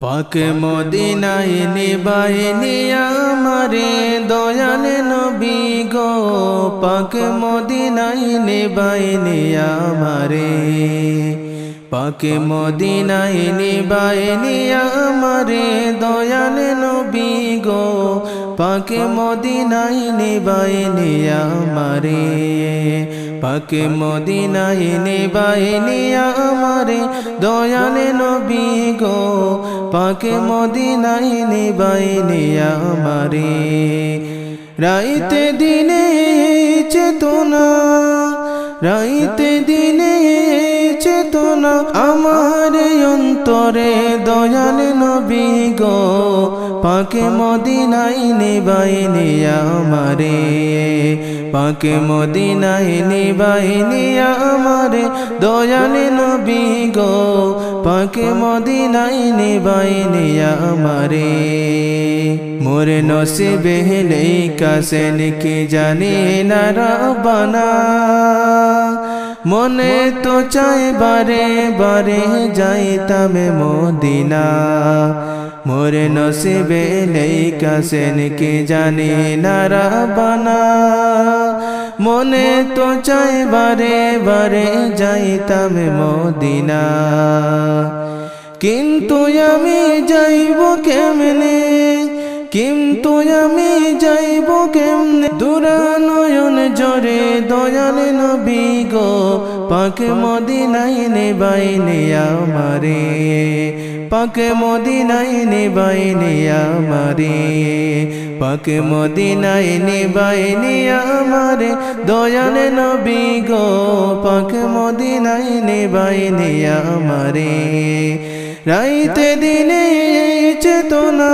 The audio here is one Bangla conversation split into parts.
পাক মদিনায় নিবাহিনী আমারে দয়াল নবী গো। পাক মদিনায় নিবাহিনী আমারে পাক মদিনায় নিবাহিনী আমারে দয়াল নবী গো। পাক মদিনায় নিবাহিনী আমারে পাক মদিনায় নিবাহিনী আমারে দয়াল নবী গো। পাকে মদিনাই নিবাইনি আমারে। রাইতে দিনে চেতনা, রাইতে দিনে চেতনা, আমার অন্তরে দয়াল নবী গো। পাকে মদিনাই নিবাইনি আমারে, পাকে মদিনাই নিবাইনি আমারে, দয়াল নবী গো, পাকে মদিনাই নিবাইনি আমারে। মোরে নসিবে হেলেই কাসেন কি জানি না রবানা মনে তো চাই বারে বারে যাইতাম মদিনা। মোরে নসিবে নেই কাসেন কি জানি না রবানা মনে তো চাই বারে বারে যাইতাম মদিনা কিন্তু আমি যাইব কেমনে কিন্তু আমি যাইব কেমনে দুরানয়ন জরে দয়াল নবী গো পাকে মদিনাই নেবাই নে আমারে পাকে মদিনাই নেবাই নে আমারে পাকে মদিনাই নেবাই নে আমারে দয়াল নবী গো, পাকে মদিনাই নেবাই নে আমারে রাইতে দিনে চেতনা,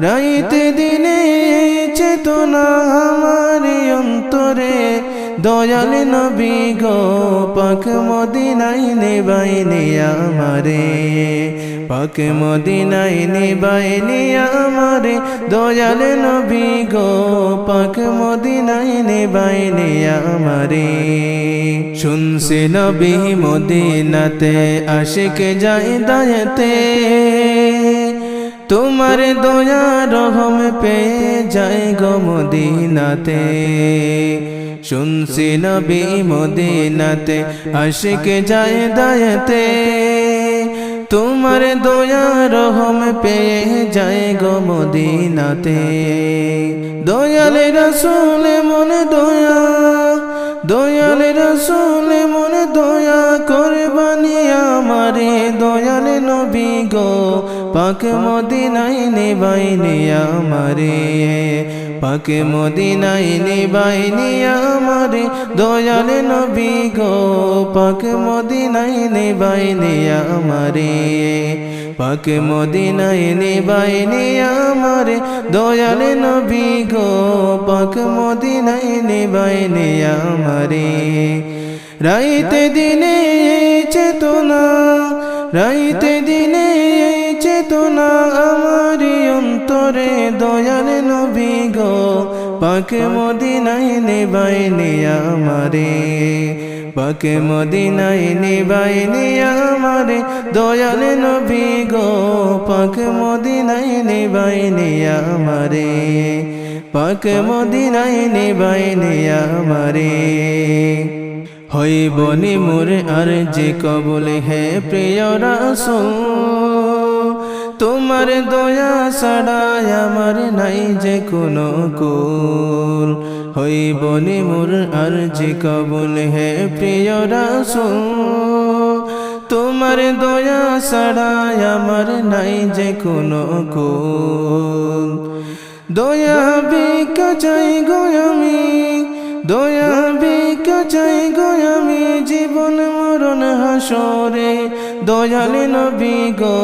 রাইতে দিনে চেতনা, আমার অন্তরে দয়াল নবী গো, পাক মদিনাই নেবাই আমারে। পাক মদিনাই নেবাই আমারে। দয়াল নবী গো, পাক মদিনাই নেবাই আমারে। শুনছে নবী মদিনাতে আশিকে যাই দায়তে। তোমার দয়া রহম পেয়ে যায় গো মদিনাতে। শুনছি নবী মদিনাতে, আশিকে যায় দায়তে তোমার দয়া রহম পেয়ে যায় গো মদিনাতে। দয়াল রসুল, মনে দয়া। দয়াল রসুল, মনে দয়া। করে বানিয়া আমারে দয়াল নবী গো। পাক মদিনাই নেবাই নে আমারে। পাক মদিনাই নেবাই নে আমারে দয়াল নবী গো। পাক মদিনাই নেবাই নে আমারে। পাক মদিনাই নেবাই নে আমারে দয়াল নবী গো। পাক মদিনাই নেবাই নে আমারে। রাইতে দিনে চেতনা, রাইতে দিনে চেতনা, আমার অন্তরে গো পাকে মদিনাই নেবাই নে আমারে, পাকে মদিনাই নেবাই নে আমারে, দয়াল নবী গো, পাকে মদিনাই নেবাই আমারে, পাকে মদিনাই নেবাই নে আমারে। হইব মোর আর যে কবলে হে প্রিয় রাসূল তোমার দয়া ছাড়াই আমার নাই যে কোনো কুল। হইব মোর আর যে কবল হে প্রিয় রাসূল। তোমার দয়া ছাড়াই আমার নাই যে কোনো কুল। দয়া বিকা চাই গো আমি, দয়া বিকা চাই গো আমি, জীবন মরণ হাসরে। দয়াল নবী গো,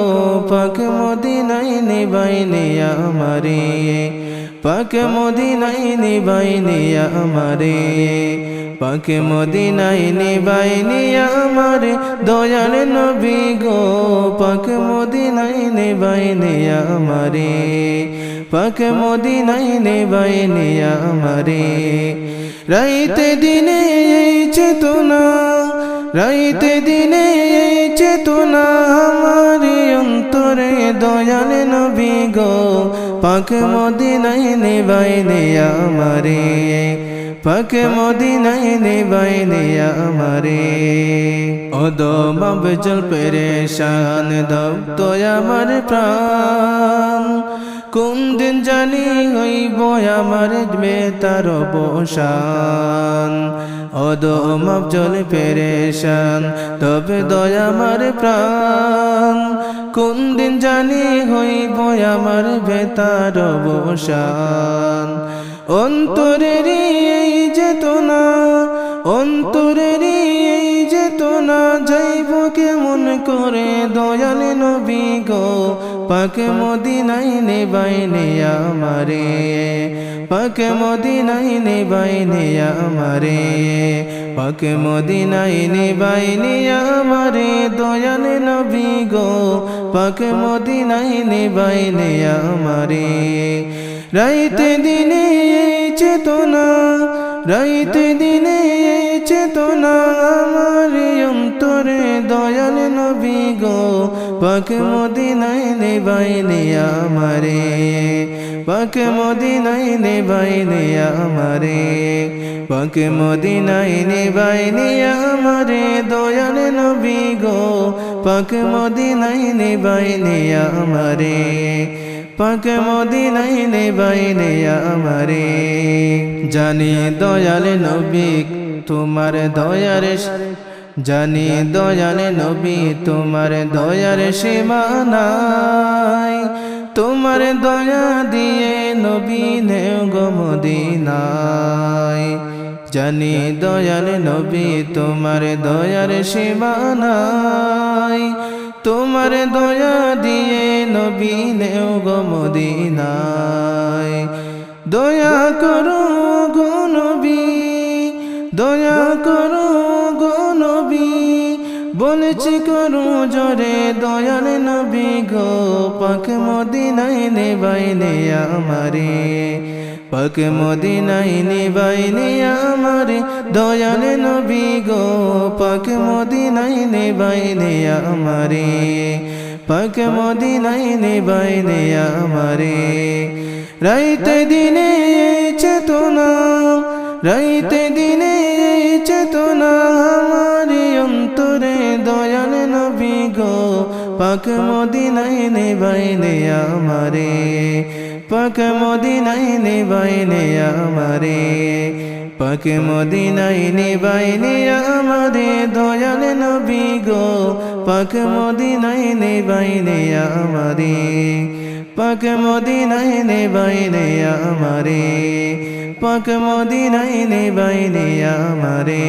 পাক মদিনাই নিবাই নে আমারে। পাক মদিনাই নিবাই নে আমারে। পাক মদিনাই নিবাই নে আমারে। দয়াল নবী গো, পাক মদিনাই নিবাই নে আমারে। পাক মদিনাই নিবাই নে আমারে। রাইতে দিনে চেতনা রাইতে দিনে চেতনা আমার অন্তরে দয়াল নবী গো। পাক মদিনাই নিবাইনে আমারে, পাক মদিনাই নিবাইনে আমারে। অদম জল পেরেশান দব তো আমার প্রাণ। কোন দিন জানি হইব আমার বেতার বসান অদম জল পেরেশান, তবে দয়া আমার প্রাণ। কোন দিন জানি হই হইব আমার বেতার বসান অন্তরের এই চেতনা, অন্তরের এই চেতনা, যাইব কেমন করে দয়াল নবী গো। পাকে মদিনাই নেবাইনে আমারে, পাকে মদিনাই নেবাইনে আমারে, পাকে মদিনাই নেবাইনে আমারে, দয়াল নবী গো, পাকে মদিনাই নেবাইনে আমারে। রাইতে দিনে চেতনা, রাইতে দিনে চেতনা, আমার অন্তরে দয়াল নবী গো, পাক মদিনাই নেবাইনে আমারে, পাক মদিনাই নেবাইনে আমারে, পাক মদিনাই নেবাইনে আমারে, দয়াল নবী গো, পাক মদিনাই নেবাইনে আমারে, পাক মদিনাই নেবাইনে আমারে। জানি দয়াল নবী, তোমার দয়ার জানি দয়াল নবী, তোমার দয়ার সীমানাই তোমার দয়া দিয়ে নবী নেও গমদিনাই জানি দয়াল নবী, তোমার দয়ার সীমানাই তোমার দয়া দিয়ে নবী নেও গমদিনাই দয়া করো গো নবী, দয়া করো বলেছি করো জরে, দয়াল নবী গো, পাক মদিনাই নেবাইনে আমারে। পাক মদিনাই নেবাইনে আমারে, দয়াল নবী গো, পাক মদিনাই নেবাইনে আমারে। পাক মদিনাই নেবাইনে আমারে। রাইতে দিনে চেতনা, রাইতে দিনে চেতনা পাক মদিনাই নেবাইনে আমারে, পাক মদিনাই নেবাইনে আমারে, পাক মদিনাই নেবাইনে আমারে, দয়াল নবী গো, পাক মদিনাই নেবাইনে আমারে, পাক মদিনাই নেবাইনে আমারে, পাক মদিনাই নেবাইনে আমারে।